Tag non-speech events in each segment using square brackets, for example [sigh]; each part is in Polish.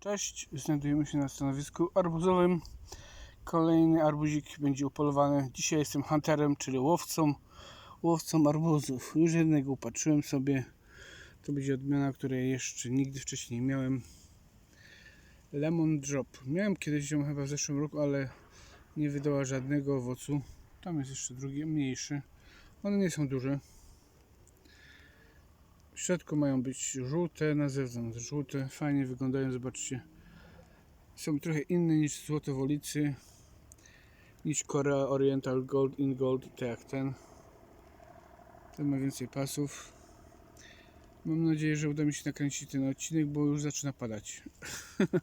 Cześć, znajdujemy się na stanowisku arbuzowym. Kolejny arbuzik będzie upolowany. Dzisiaj jestem hunterem, czyli łowcą, łowcą arbuzów. Już jednego upatrzyłem sobie. To będzie odmiana, której jeszcze nigdy wcześniej nie miałem. Lemon Drop. Miałem kiedyś ją chyba w zeszłym roku, ale nie wydała żadnego owocu. Tam jest jeszcze drugi, mniejszy. One nie są duże. W środku mają być żółte, na zewnątrz żółte. Fajnie wyglądają, zobaczcie. Są trochę inne niż złotowolicy, niż Korea Oriental Gold in Gold, tak jak ten. Ten ma więcej pasów. Mam nadzieję, że uda mi się nakręcić ten odcinek, bo już zaczyna padać. [laughs]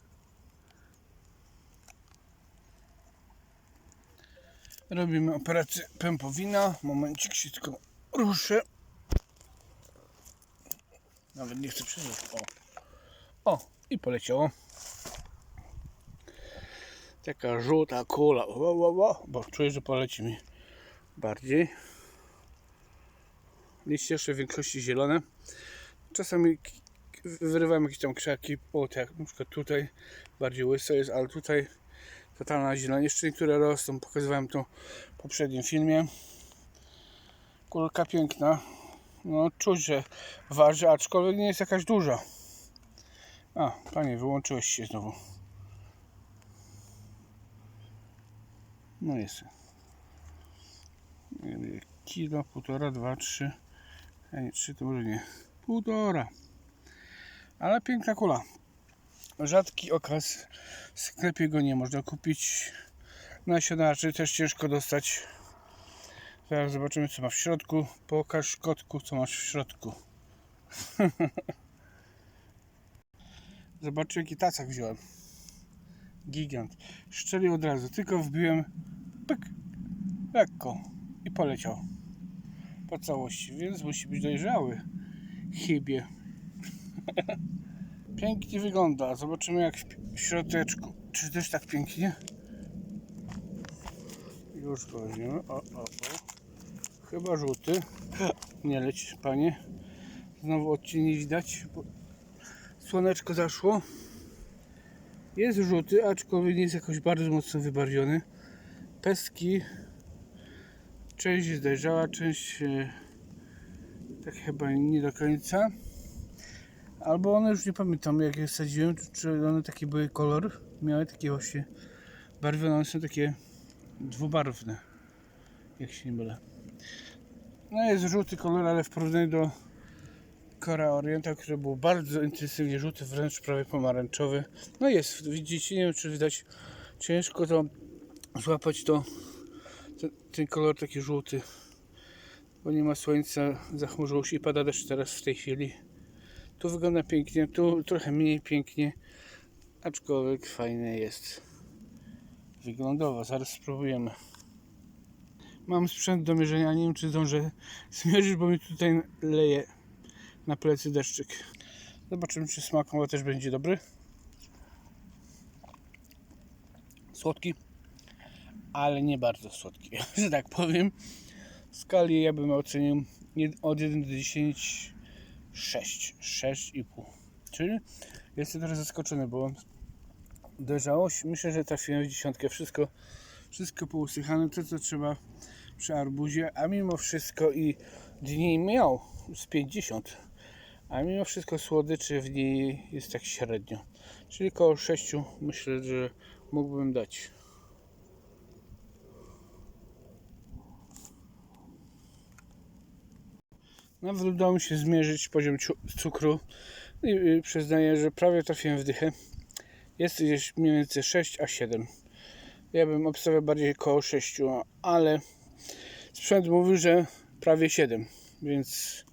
Robimy operację pępowina. Momencik się tylko ruszę. Nawet nie chcę przeżyć. O. o, i poleciało. Taka żółta kula. Wo, wo, wo, bo czuję, że poleci mi bardziej. Liście jeszcze w większości zielone. Czasami wyrywam jakieś tam krzaki, o tak na przykład tutaj bardziej łyso jest, ale tutaj totalna zielona. Jeszcze niektóre rosną, pokazywałem to w poprzednim filmie. Kulka piękna, no czuć, że waży, aczkolwiek nie jest jakaś duża. A, panie, wyłączyłeś się znowu. No jest. Kilo, półtora, dwa, trzy. A nie, trzy to może nie. Półtora. Ale piękna kula. Rzadki okaz. W sklepie go nie można kupić. Nasionaczy też ciężko dostać. Zaraz zobaczymy co ma w środku. Pokaż kotku co masz w środku. [laughs] Zobaczcie jaki tacak wziąłem. Gigant. Szczelił od razu. Tylko wbiłem pyk, lekko i poleciał. Po całości. Więc musi być dojrzały. Chybie. [laughs] Pięknie wygląda. Zobaczymy jak w, środeczku. Czy też tak pięknie? Już go weźmiemy. O, o, o. Chyba żółty. Nie leć, panie. Znowu odcieni widać. Słoneczko zaszło. Jest żółty, aczkolwiek nie jest jakoś bardzo mocno wybarwiony. Pestki. Część jest dojrzała, część tak chyba nie do końca. Albo one już nie pamiętam jak je sadziłem, czy- one taki były kolor. Miały takie właśnie barwione, one są takie dwubarwne. Jak się nie mylę. No jest żółty kolor, ale w porównaniu do Korea Oriental, który był bardzo intensywnie żółty, wręcz prawie pomarańczowy. No jest, widzicie, nie wiem czy widać, ciężko to złapać to, ten, ten kolor taki żółty, bo nie ma słońca, zachmurzyło się i pada deszcz teraz w tej chwili. Tu wygląda pięknie, tu trochę mniej pięknie, aczkolwiek fajne jest wyglądowo. Zaraz spróbujemy. Mam sprzęt do mierzenia, nie wiem czy zdążę zmierzyć, bo mi tutaj leje na plecy deszczyk. Zobaczymy, czy smakowo też będzie dobry. Słodki, ale nie bardzo słodki, [laughs] że tak powiem. W skali ja bym ocenił od 1 do 10 6, 6,5. Czyli jestem trochę zaskoczony, bo dojrzałość, myślę, że trafiłem w dziesiątkę. Wszystko, wszystko pousychane, to co trzeba przy arbuzie, a mimo wszystko i dni miał z 50, a mimo wszystko słodyczy w niej jest tak średnio. Czyli koło 6 myślę, że mógłbym dać. Nawet udało mi się zmierzyć poziom cukru i przyznaję, że prawie trafiłem w dychę. Jest gdzieś mniej więcej 6 a 7. Ja bym obstawiał bardziej koło 6, ale sprzęt mówił, że prawie 7, więc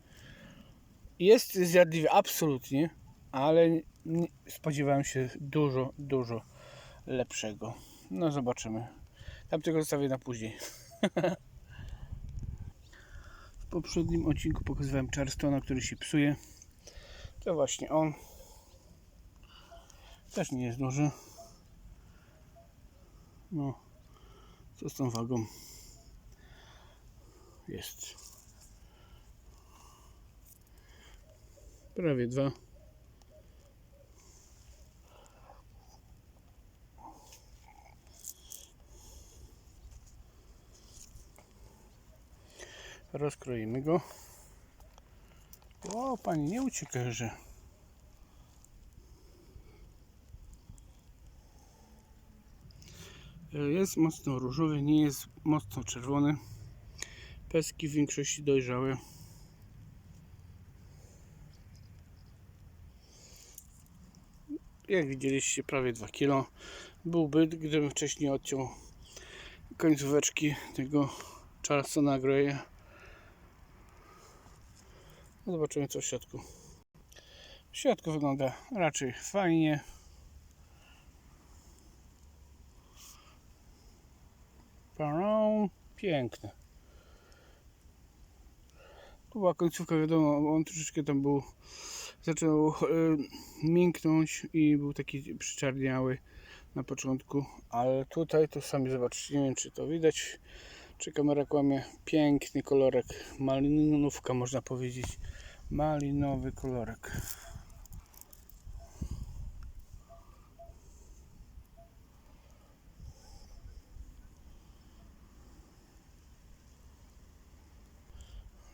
jest zjadliwy absolutnie, ale spodziewałem się dużo, dużo lepszego. No zobaczymy. Tamtego zostawię na później. [laughs] W poprzednim odcinku pokazywałem Charstona, który się psuje. To właśnie on. Też nie jest duży. No, co z tą wagą? jest. Prawie dwa. Rozkroimy go. O, pani nie ucieka, że jest mocno różowy, nie jest mocno czerwony. Peski w większości dojrzałe. Jak widzieliście, prawie 2 kg. Byłby, gdybym wcześniej odciął końcóweczki tego Charlestona Greya. No Zobaczymy co w środku. W środku wygląda raczej fajnie. Parą, Piękne. Tu była końcówka, wiadomo, on troszeczkę tam był, zaczął e, mięknąć i był taki przyczarniały na początku, ale tutaj to sami zobaczycie, nie wiem czy to widać, czy kamera kłamie, piękny kolorek, malinówka można powiedzieć, malinowy kolorek.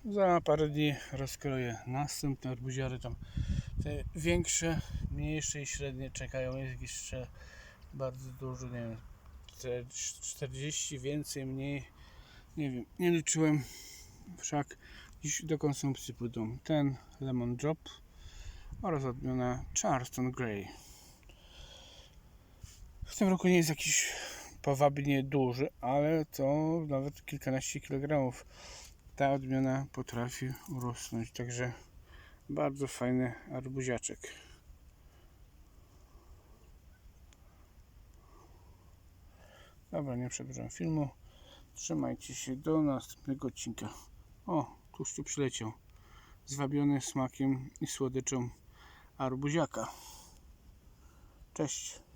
Za parę dni rozkroję następne arbuziary tam te większe, mniejsze i średnie czekają. Jest jeszcze bardzo dużo, nie wiem, te 40 więcej, mniej, nie wiem, nie liczyłem. Wszak dziś do konsumpcji pójdą ten Lemon Drop oraz odmiana Charleston Grey. W tym roku nie jest jakiś powabnie duży, ale to nawet kilkanaście kilogramów ta odmiana potrafi urosnąć. Także bardzo fajny arbuziaczek. Dobra, nie przedłużam filmu. Trzymajcie się do następnego odcinka. O, tuż tu przyleciał. Zwabiony smakiem i słodyczą arbuziaka. Cześć.